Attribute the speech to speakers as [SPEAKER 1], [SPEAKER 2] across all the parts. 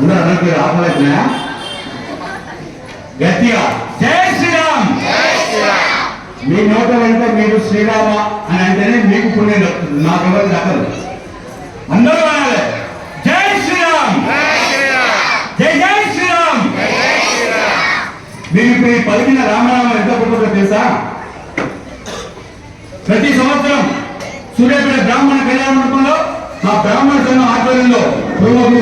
[SPEAKER 1] అందరూ ఆపలేకున్నా గట్టిగా జై శ్రీరామ్. మీ నోట వెంట మీరు శ్రీరామ అని అంటేనే మీకు పుణ్యం దక్కుతుంది నాకెవరు దక్కదు అందరూ అనాలి. జై శ్రీరామ్. జై జై శ్రీరామ్. మీరు ఇప్పుడు ఈ పలికిన రామనామం ఎంత గొప్పదో తెలుసా? ప్రతి సంవత్సరం సూర్యాపేట బ్రాహ్మణ కళ్యాణ మండపంలో మా బ్రాహ్మణ సంఘం ఆధ్వర్యంలో పూర్వకులు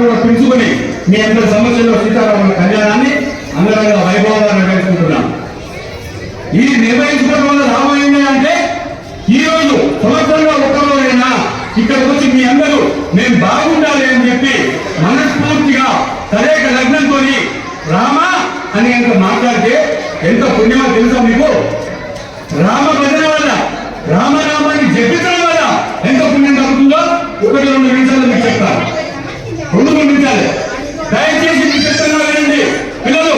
[SPEAKER 1] కూడా పిలుచుకొని మీ అందరి సమస్యల్లో సీతారాముల కళ్యాణాన్ని అంగరంగ వైభవంగా నిర్వహించుకుంటున్నాం ఇది నిర్వహించుకోవడం వల్ల లాభం అంటే ఈ రోజు సంవత్సరంలో ఒక రోజైనా వచ్చి మీ అందరూ నేను బాగుండాలి అని చెప్పి మనస్ఫూర్తిగా తరేక లగ్నంతో రామ అని ఎంత మాట్లాడితే ఎంత పుణ్యమో తెలుసా మీకు? రామ భజన వల్ల రామరామ వల్ల ఎంత పుణ్యం కలుగుతుందో ఒకటి రెండు నిమిషాలు మీకు చెప్తాను రెండు మూడు నిమిషాలు దయచేసి మీకు చెప్తున్నా వినండి పిల్లలు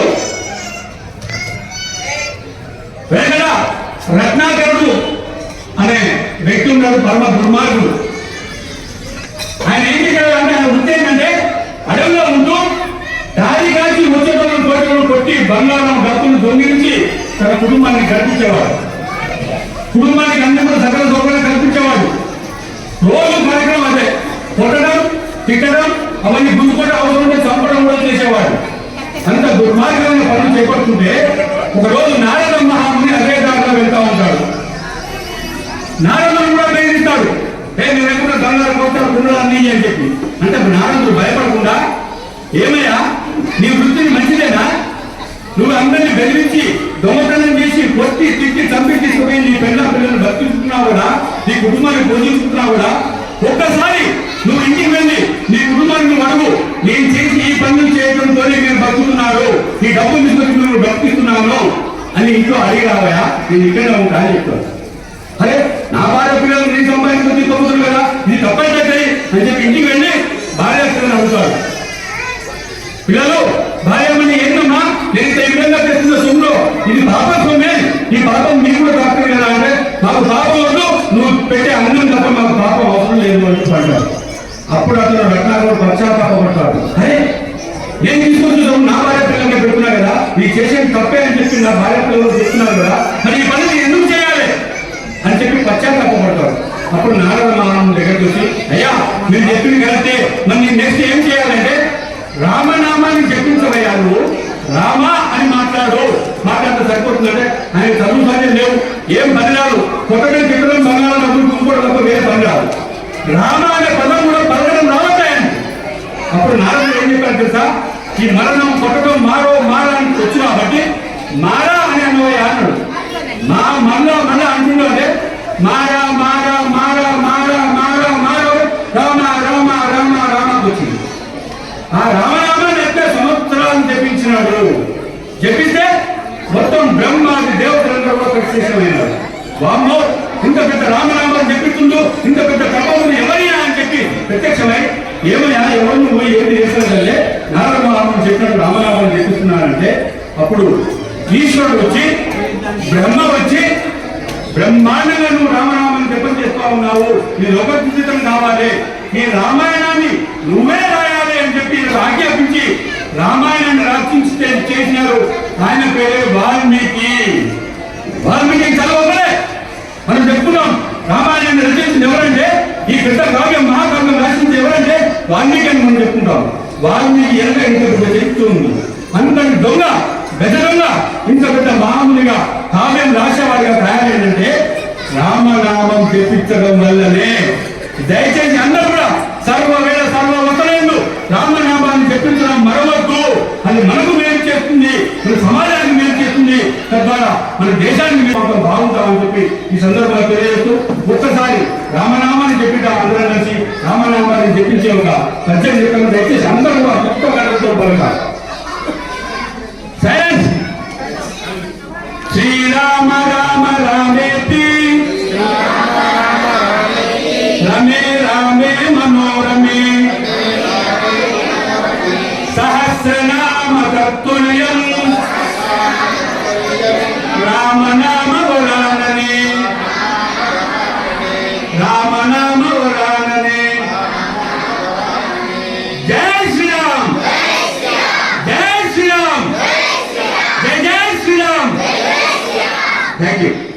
[SPEAKER 1] వెంకట రత్నాకరుడు అనే వ్యక్తి ఉన్నాడు పరమ దుర్మార్గుడు. ఆయన ఏం చేశాడు అంటే ఆయన వృత్తి ఏంటంటే అడవిలో ఉంటూ దారి కాచి వచ్చేటప్పుడు కోటలు కొట్టి బంగారం డబ్బులు దొంగిలించి తన కుటుంబాన్ని కల్పించేవాడు కుటుంబానికి అన్ని కూడా సకల సౌకర్యం కల్పించేవాడు. రోజు కార్యక్రమం అదే. కొట్టడం తిట్టడం అవన్నీ గుంజుకోవడం అవసరం చంపడం కూడా చేసేవాడు. అంత దుర్మార్గమైన పనులు చేపడుతుంటే ఒక రోజు నారద మహాముని అదే దారిలో వెళ్తా ఉంటాడు నారదుడు కూడా బెదిరిస్తాడు ఏ నేను ఎక్కడ బంగారు కోటాలు కుండలన్నీ అని చెప్పి అంటే నారదుడు భయపడకుండా ఏమయ్యా? నీ వృత్తిని మంచిదేనా? నువ్వు అందరిని బెదిరించి దొంగతనం చేసి కొట్టి తిట్టి చంపి తీసుకుపోయి నీ పెళ్ళ పిల్లలు బతికిస్తున్నావు నీ కుటుంబాన్ని పోషిస్తున్నావు ఒక్కసారి నువ్వు ఇంటికి వెళ్ళి నీ కుటుంబాన్ని నువ్వు అడుగు. నేను చేసి ఈ పనులు చేయడంతోనే నేను బతుకుతున్నాను ఈ డబ్బులు తీసుకొని నువ్వు బతికిస్తున్నాను అని ఇంట్లో అడిగావయా నేను ఇక్కడే ఉంటా అని చెప్తాను. అరే నా భార్య పిల్లలు నీ సంపాదించుకొని తొమ్మిది కదా. ఇది తప్పైతే అని చెప్పి ఇంటికి వెళ్ళి పిల్లలు భార్యమని ఏంటమ్మా నేను ఇంత ఈ విధంగా తెస్తున్న సొమ్ములో ఇది పాప సొమ్మే. ఈ పాపం మీకు కూడా డాక్టర్ కదా అంటే మాకు పాపం వద్దు నువ్వు పెట్టే అన్నం తప్ప మాకు పాపం అవసరం లేదు అని చెప్పాడు అప్పుడు అతను రత్నాలు పశ్చాత్తాపడతాడు అరే నేను తీసుకొచ్చిన నా భార్య పిల్లలకి పెడుతున్నా కదా ఈ చేసేది తప్పే అని చెప్పి నా భార్య పిల్లలు చెప్తున్నారు కదా మరి ఈ పని ఎందుకు చేయాలి? అని చెప్పి పశ్చాత్తాపడతాడు అప్పుడు నారద మహారాజు దగ్గరికి వచ్చి అయ్యా మీరు చెప్పింది కలిస్తే మరి నేను నెక్స్ట్ ఏం చేయాలంటే రామనామాన్ని జపించవయ్యా నువ్వు. రామ అని మాట్లాడు. మాకంత సరిపోతుందంటే ఆయన చదువు పని లేవు. ఏం పని రాదు. కొత్తగా చెప్పడం బంగారం డబ్బులు ఇంకోటి తప్ప వేరే పని రాదు. రామ అనే పదం కూడా పలకడం రావట్లేయండి అప్పుడు నారదుడు ఏం చెప్పారు తెలుసా? ఈ మరణం కొట్టడం మారో మారా అని వచ్చు కాబట్టి మారా అని అన్నవయ్య అన్నాడు. మా మళ్ళా మళ్ళా అంటున్నాడే మారా మారా మారా మారా మారా మారో. రామ రామ రామ రామ వచ్చింది. ఆ దేవతలందరూ కూడా వామ్మో ఇంత పెద్ద రామనామాన్ని చెప్పిస్తుందో ఇంత పెద్ద ప్రభావం ఎవరైనా అని చెప్పి ప్రత్యక్షమై ఏమయ్యా ఎవరిని పోయి ఏమి చేస్తారంటే నారద చెప్పినట్టు రామనామాన్ని చెప్పిస్తున్నారంటే అప్పుడు ఈశ్వరుడు వచ్చి బ్రహ్మ వచ్చి బ్రహ్మాండంగా నువ్వు రామనామాన్ని జపం చేస్తా ఉన్నావు నీ లోకచితం కావాలి నీ రామాయణాన్ని నువ్వే రాయాలి అని చెప్పి ఆజ్ఞాపించి రామాయణాన్ని రచించి చేసినారు ఆయన పేరే వాల్మీకి చదవలే మనం చెప్పుకున్నాం రామాయణాన్ని రచించింది ఎవరంటే ఈ పెద్ద కావ్యం మహాకావ్యం రాసింది ఎవరంటే వాల్మీకి అని మనం చెప్పుకుంటాం. వాల్మీకి ఎనక ఇంత పెద్ద చరిత్ర ఉంది. అంతటి దొంగ పెద్ద దొంగ ఇంత పెద్ద మామూలుగా కావ్యం రాసేవాడిగా తయారైందంటే రామనామం తెప్పించడం వల్లనే దయచేసి అందరూ కూడా సర్వవేళ సర్వవతలందు రామనామాన్ని చెప్పించడం మరవద్దు అది మనకు మేలు చేస్తుంది మన సమాజానికి మేలు చేస్తుంది తద్వారా మన దేశానికి మాత్రం బాగుంటామని చెప్పి ఈ సందర్భంగా తెలియజేస్తూ ఒక్కసారి రామనామాన్ని చెప్పిట అందరం కలిసి రామనామాన్ని చెప్పించే ఒక సత్యం చెప్పిన దయచేసి అందరూ Thank you.